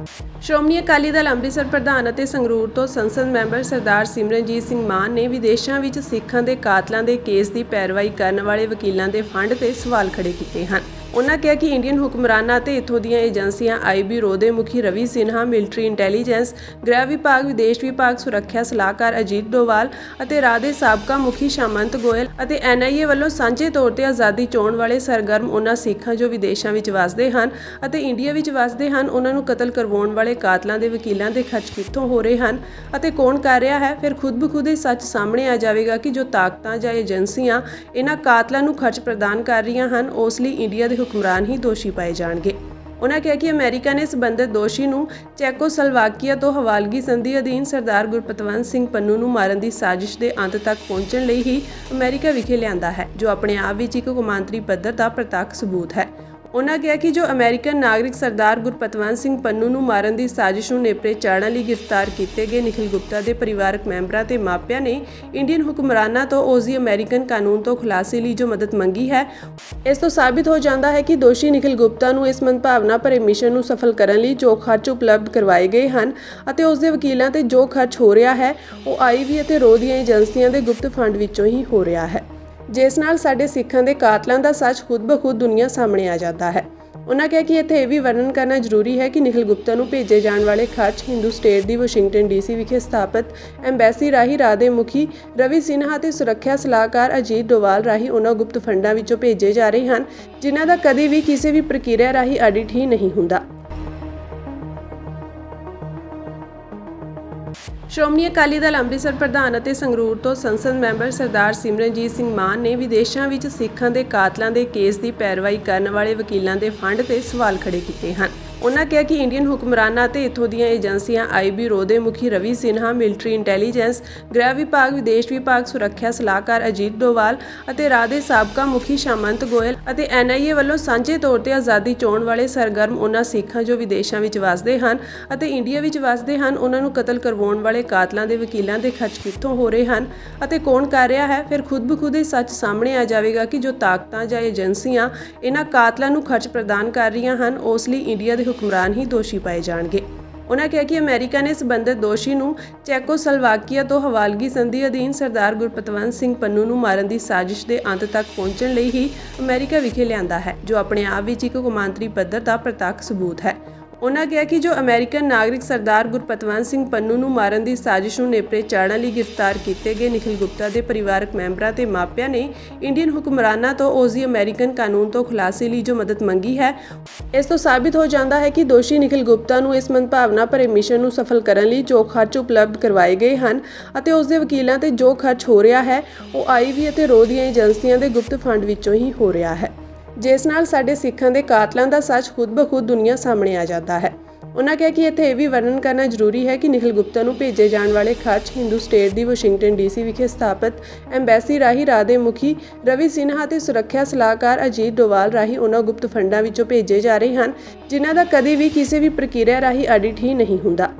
Bye. Shiromani Akali Dal Amritsar ਪ੍ਰਧਾਨ ਅਤੇ ਸੰਗਰੂਰ ਤੋਂ ਸੰਸਦ ਮੈਂਬਰ ਸਰਦਾਰ ਸਿਮਰਨਜੀਤ ਸਿੰਘ ਮਾਨ ਨੇ ਵਿਦੇਸ਼ਾਂ ਵਿੱਚ ਸਿੱਖਾਂ ਦੇ ਕਾਤਲਾਂ ਦੇ ਕੇਸ ਦੀ ਪੈਰਵਾਈ ਕਰਨ ਵਾਲੇ ਵਕੀਲਾਂ ਦੇ ਫੰਡ ਤੇ ਸਵਾਲ ਖੜੇ ਕੀਤੇ ਹਨ। ਉਨ੍ਹਾਂ ਕਿਹਾ ਕਿ ਇੰਡੀਅਨ ਹੁਕਮਰਾਨਾਂ ਅਤੇ ਇਥੋਂ ਦੀਆਂ ਏਜੰਸੀਆਂ ਆਈਬੀ ਰੋ ਦੇ ਮੁਖੀ ਰਵੀ ਸਿਨਹਾ, ਮਿਲਟਰੀ ਇੰਟੈਲੀਜੈਂਸ, ਗ੍ਰਹਿ ਵਿਭਾਗ, ਵਿਦੇਸ਼ ਵਿਭਾਗ, ਸੁਰੱਖਿਆ ਸਲਾਹਕਾਰ ਅਜੀਤ ਡੋਵਾਲ ਅਤੇ ਰਾਹ ਦੇ ਸਾਬਕਾ ਮੁਖੀ ਸ਼ਾਮੰਤ ਗੋਇਲ ਅਤੇ ਐਨਆਈਏ ਵੱਲੋਂ ਸਾਂਝੇ ਤੌਰ ਤੇ ਆਜ਼ਾਦੀ ਚੋਣ ਵਾਲੇ ਸਰਗਰਮ ਉਹਨਾਂ ਸਿੱਖਾਂ ਜੋ ਵਿਦੇਸ਼ਾਂ ਵਿੱਚ ਵਸਦੇ ਹਨ ਅਤੇ ਇੰਡੀਆ ਵਿੱਚ ਵਸਦੇ ਹਨ, ਉਹਨਾਂ ਨੂੰ ਕਤਲ ਕਰਵਾਉਣ ਵਾਲੇ ਕਾਤਲਾਂ ਦੇ ਵਕੀਲਾਂ ਦੇ ਖਰਚ ਕਿੱਥੋਂ ਹੋ ਰਹੇ ਹਨ ਅਤੇ ਕੌਣ ਕਰ ਰਿਹਾ ਹੈ? ਫਿਰ ਖੁਦ ਬਖੁਦ ਇਹ ਸੱਚ ਸਾਹਮਣੇ ਆ ਜਾਵੇਗਾ ਕਿ ਜੋ ਤਾਕਤਾਂ ਜਾਂ ਏਜੰਸੀਆਂ ਇਹਨਾਂ ਕਾਤਲਾਂ ਨੂੰ ਖਰਚ ਪ੍ਰਦਾਨ ਕਰ ਰਹੀਆਂ ਹਨ, ਉਸ ਲਈ ਇੰਡੀਆ ਦੇ ਹੁਕਮਰਾਨ ਹੀ ਦੋਸ਼ੀ ਪਾਏ ਜਾਣਗੇ। ਉਨ੍ਹਾਂ ਕਿਹਾ ਕਿ ਅਮਰੀਕਾ ਨੇ ਸਬੰਧਤ ਦੋਸ਼ੀ ਨੂੰ ਚੈਕੋਸਲਵਾਕੀਆ ਤੋਂ ਹਵਾਲਗੀ ਸੰਧੀ ਅਧੀਨ ਸਰਦਾਰ ਗੁਰਪਤਵੰਤ ਸਿੰਘ ਪੰਨੂ ਨੂੰ ਮਾਰਨ ਦੀ ਸਾਜ਼ਿਸ਼ ਦੇ ਅੰਤ ਤੱਕ ਪਹੁੰਚਣ ਲਈ ਹੀ ਅਮਰੀਕਾ ਵਿਖੇ ਲਿਆਂਦਾ ਹੈ, ਜੋ ਆਪਣੇ ਆਪ ਵਿੱਚ ਇੱਕ ਕੌਮਾਂਤਰੀ ਪੱਧਰ ਦਾ ਪ੍ਰਤੱਖ ਸਬੂਤ ਹੈ। ਉਹਨਾਂ ਕਿਹਾ ਕਿ ਜੋ ਅਮਰੀਕਨ ਨਾਗਰਿਕ ਸਰਦਾਰ ਗੁਰਪਤਵੰਤ ਸਿੰਘ ਪੰਨੂ ਨੂੰ ਮਾਰਨ ਦੀ ਸਾਜ਼ਿਸ਼ ਨੂੰ ਨੇਪਰੇ ਚਾੜਨ ਲਈ ਗ੍ਰਿਫਤਾਰ ਕੀਤੇ ਗਏ ਨਿਖਿਲ ਗੁਪਤਾ ਦੇ ਪਰਿਵਾਰਕ ਮੈਂਬਰਾਂ ਤੇ ਮਾਪਿਆਂ ਨੇ ਇੰਡੀਅਨ ਹੁਕਮਰਾਨਾਂ ਤੋਂ ਉਸ ਦੀ ਅਮਰੀਕਨ ਕਾਨੂੰਨ ਤੋਂ ਖੁਲਾਸੇ ਲਈ ਜੋ ਮਦਦ ਮੰਗੀ ਹੈ, ਇਸ ਤੋਂ ਸਾਬਿਤ ਹੋ ਜਾਂਦਾ ਹੈ ਕਿ ਦੋਸ਼ੀ ਨਿਖਿਲ ਗੁਪਤਾ ਨੂੰ ਇਸ ਮੰਦਭਾਵਨਾ ਭਰੇ ਮਿਸ਼ਨ ਨੂੰ ਸਫਲ ਕਰਨ ਲਈ ਜੋ ਖਰਚ ਉਪਲਬਧ ਕਰਵਾਏ ਗਏ ਹਨ ਅਤੇ ਉਸ ਦੇ ਵਕੀਲਾਂ ਤੇ ਜੋ ਖਰਚ ਹੋ ਰਿਹਾ ਹੈ, ਉਹ ਆਈਵੀ ਅਤੇ ਰੋ ਦੀਆਂ ਏਜੰਸੀਆਂ ਦੇ ਗੁਪਤ ਫੰਡ ਵਿੱਚੋਂ ਹੀ ਹੋ ਰਿਹਾ ਹੈ। ਜਿਸ ਨਾਲ ਸਾਡੇ ਸਿੱਖਾਂ ਦੇ ਕਾਤਲਾਂ ਦਾ ਸੱਚ ਖੁਦ ਬਖੁਦ ਦੁਨੀਆ ਸਾਹਮਣੇ ਆ ਜਾਂਦਾ ਹੈ। ਉਹਨਾਂ ਕਿਹਾ ਕਿ ਇੱਥੇ ਇਹ ਵੀ ਵਰਣਨ ਕਰਨਾ ਜ਼ਰੂਰੀ ਹੈ ਕਿ ਨਿਖਿਲ ਗੁਪਤਾ ਨੂੰ ਭੇਜੇ ਜਾਣ ਵਾਲੇ ਖਰਚ ਹਿੰਦੂ ਸਟੇਟ ਦੀ ਵਾਸ਼ਿੰਗਟਨ ਡੀਸੀ ਵਿਖੇ ਸਥਾਪਿਤ ਐਮਬੈਸੀ ਰਾਹੀਂ ਰਾਹ ਮੁਖੀ ਰਵੀ ਸਿਨਹਾ ਤੇ ਸੁਰੱਖਿਆ ਸਲਾਹਕਾਰ ਅਜੀਤ ਡੋਵਾਲ ਰਾਹੀਂ ਉਹਨਾਂ ਗੁਪਤ ਫੰਡਾਂ ਵਿੱਚੋਂ ਭੇਜੇ ਜਾ ਰਹੇ ਹਨ, ਜਿਨ੍ਹਾਂ ਦਾ ਕਦੇ ਵੀ ਕਿਸੇ ਵੀ ਪ੍ਰਕਿਰਿਆ ਰਾਹੀਂ ਆਡਿਟ ਹੀ ਨਹੀਂ ਹੁੰਦਾ। ਸ਼੍ਰੋਮਣੀ ਅਕਾਲੀ ਦਲ ਅੰਮ੍ਰਿਤਸਰ ਪ੍ਰਧਾਨ ਅਤੇ ਸੰਗਰੂਰ ਤੋਂ ਸੰਸਦ ਮੈਂਬਰ ਸਰਦਾਰ ਸਿਮਰਨਜੀਤ ਸਿੰਘ ਮਾਨ ਨੇ ਵਿਦੇਸ਼ਾਂ ਵਿੱਚ ਸਿੱਖਾਂ ਦੇ ਕਾਤਲਾਂ ਦੇ ਕੇਸ ਦੀ ਪੈਰਵਾਈ ਕਰਨ ਵਾਲੇ ਵਕੀਲਾਂ ਦੇ ਫੰਡ ਤੇ ਸਵਾਲ ਖੜੇ ਕੀਤੇ ਹਨ। ਉਹਨਾਂ ਕਿਹਾ ਕਿ ਇੰਡੀਅਨ ਹੁਕਮਰਾਨਾਂ ਅਤੇ ਇਥੋਂ ਦੀਆਂ ਏਜੰਸੀਆਂ ਆਈਬੀ, ਰੋ ਦੇ ਮੁਖੀ ਰਵੀ ਸਿਨਹਾ, ਮਿਲਟਰੀ ਇੰਟੈਲੀਜੈਂਸ, ਗ੍ਰਹਿ ਵਿਭਾਗ, ਵਿਦੇਸ਼ ਵਿਭਾਗ, ਸੁਰੱਖਿਆ ਸਲਾਹਕਾਰ ਅਜੀਤ ਡੋਵਾਲ ਅਤੇ ਰਾਹ ਦੇ ਸਾਬਕਾ ਮੁਖੀ ਸ਼ਾਮੰਤ ਗੋਇਲ ਅਤੇ ਐਨਆਈਏ ਵੱਲੋਂ ਸਾਂਝੇ ਤੌਰ ਤੇ ਆਜ਼ਾਦੀ ਚੋਣ ਵਾਲੇ ਸਰਗਰਮ ਉਹਨਾਂ ਸਿੱਖਾਂ ਜੋ ਵਿਦੇਸ਼ਾਂ ਵਿੱਚ ਵਸਦੇ ਹਨ ਅਤੇ ਇੰਡੀਆ ਵਿੱਚ ਵਸਦੇ ਹਨ ਉਹਨਾਂ ਨੂੰ ਕਤਲ ਕਰਵਾਉਣ ਵਾਲੇ ਕਾਤਲਾਂ ਦੇ ਵਕੀਲਾਂ ਦੇ ਖਰਚ ਕਿੱਥੋਂ ਹੋ ਰਹੇ ਹਨ ਅਤੇ ਕੌਣ ਕਰ ਰਿਹਾ ਹੈ? ਫਿਰ ਖੁਦ ਬਖੁਦ ਇਹ ਸੱਚ ਸਾਹਮਣੇ ਆ ਜਾਵੇਗਾ ਕਿ ਜੋ ਤਾਕਤਾਂ ਜਾਂ ਏਜੰਸੀਆਂ ਇਹਨਾਂ ਕਾਤਲਾਂ ਨੂੰ ਖਰਚ ਪ੍ਰਦਾਨ ਕਰ ਰਹੀਆਂ ਹਨ, ਉਸ ਲਈ ਇੰਡੀਆ ਦੇ ਹੁਕਮਰਾਨ ਹੀ ਦੋਸ਼ੀ ਪਾਏ ਜਾਣਗੇ। ਉਹਨਾਂ ਕਿਹਾ ਕਿ ਅਮਰੀਕਾ ਨੇ ਸਬੰਧਤ ਦੋਸ਼ੀ ਨੂੰ ਚੈਕੋਸਲਵਾਕੀਆ ਤੋਂ ਹਵਾਲਗੀ ਸੰਧੀ ਅਧੀਨ ਸਰਦਾਰ ਗੁਰਪਤਵੰਤ ਸਿੰਘ ਪੰਨੂ ਨੂੰ ਮਾਰਨ ਦੀ ਸਾਜ਼ਿਸ਼ ਦੇ ਅੰਤ ਤੱਕ ਪਹੁੰਚਣ ਲਈ ਹੀ ਅਮਰੀਕਾ ਵਿਖੇ ਲਿਆਂਦਾ ਹੈ, ਜੋ ਆਪਣੇ ਆਪ ਵਿੱਚ ਇੱਕ ਕੌਮਾਂਤਰੀ ਪੱਧਰ ਦਾ ਪ੍ਰਤੱਖ ਸਬੂਤ ਹੈ। ਉਹਨਾਂ ਕਿਹਾ ਕਿ ਜੋ ਅਮਰੀਕਨ ਨਾਗਰਿਕ ਸਰਦਾਰ ਗੁਰਪਤਵੰਤ ਸਿੰਘ ਪੰਨੂ ਨੂੰ ਮਾਰਨ ਦੀ ਸਾਜ਼ਿਸ਼ ਨੂੰ ਨੇਪਰੇ ਚਾੜਨ ਲਈ ਗ੍ਰਿਫਤਾਰ ਕੀਤੇ ਗਏ ਨਿਖਿਲ ਗੁਪਤਾ ਦੇ ਪਰਿਵਾਰਕ ਮੈਂਬਰਾਂ ਤੇ ਮਾਪਿਆਂ ਨੇ ਇੰਡੀਅਨ ਹੁਕਮਰਾਨਾਂ ਤੋਂ ਉਸ ਦੀ ਅਮਰੀਕਨ ਕਾਨੂੰਨ ਤੋਂ ਖੁਲਾਸੇ ਲਈ ਜੋ ਮਦਦ ਮੰਗੀ ਹੈ, ਇਸ ਤੋਂ ਸਾਬਿਤ ਹੋ ਜਾਂਦਾ ਹੈ ਕਿ ਦੋਸ਼ੀ ਨਿਖਿਲ ਗੁਪਤਾ ਨੂੰ ਇਸ ਮੰਦਭਾਵਨਾ ਭਰੇ ਮਿਸ਼ਨ ਨੂੰ ਸਫਲ ਕਰਨ ਲਈ ਜੋ ਖਰਚ ਉਪਲਬਧ ਕਰਵਾਏ ਗਏ ਹਨ ਅਤੇ ਉਸ ਦੇ ਵਕੀਲਾਂ ਤੇ ਜੋ ਖਰਚ ਹੋ ਰਿਹਾ ਹੈ, ਉਹ ਆਈਵੀ ਅਤੇ ਰੋ ਦੀਆਂ ਏਜੰਸੀਆਂ ਦੇ ਗੁਪਤ ਫੰਡ ਵਿੱਚੋਂ ਹੀ ਹੋ ਰਿਹਾ ਹੈ। ਜਿਸ ਨਾਲ ਸਾਡੇ ਸਿੱਖਾਂ ਦੇ ਕਾਤਲਾਂ ਦਾ ਸੱਚ ਖੁਦ ਬਖੁਦ ਦੁਨੀਆ ਸਾਹਮਣੇ ਆ ਜਾਂਦਾ ਹੈ। ਉਹਨਾਂ ਕਿਹਾ ਕਿ ਇੱਥੇ ਇਹ ਵੀ ਵਰਣਨ ਕਰਨਾ ਜ਼ਰੂਰੀ ਹੈ ਕਿ ਨਿਖਿਲ ਗੁਪਤਾ ਨੂੰ ਭੇਜੇ ਜਾਣ ਵਾਲੇ ਖਰਚ ਹਿੰਦੂ ਸਟੇਟ ਦੀ ਵਾਸ਼ਿੰਗਟਨ ਡੀਸੀ ਵਿਖੇ ਸਥਾਪਿਤ ਐਮਬੈਸੀ ਰਾਹੀਂ ਰਾਹ ਮੁਖੀ ਰਵੀ ਸਿਨਹਾ ਤੇ ਸੁਰੱਖਿਆ ਸਲਾਹਕਾਰ ਅਜੀਤ ਡੋਵਾਲ ਰਾਹੀਂ ਉਹਨਾਂ ਗੁਪਤ ਫੰਡਾਂ ਵਿੱਚੋਂ ਭੇਜੇ ਜਾ ਰਹੇ ਹਨ, ਜਿਨ੍ਹਾਂ ਦਾ ਕਦੇ ਵੀ ਕਿਸੇ ਵੀ ਪ੍ਰਕਿਰਿਆ ਰਾਹੀਂ ਆਡਿਟ ਹੀ ਨਹੀਂ ਹੁੰਦਾ।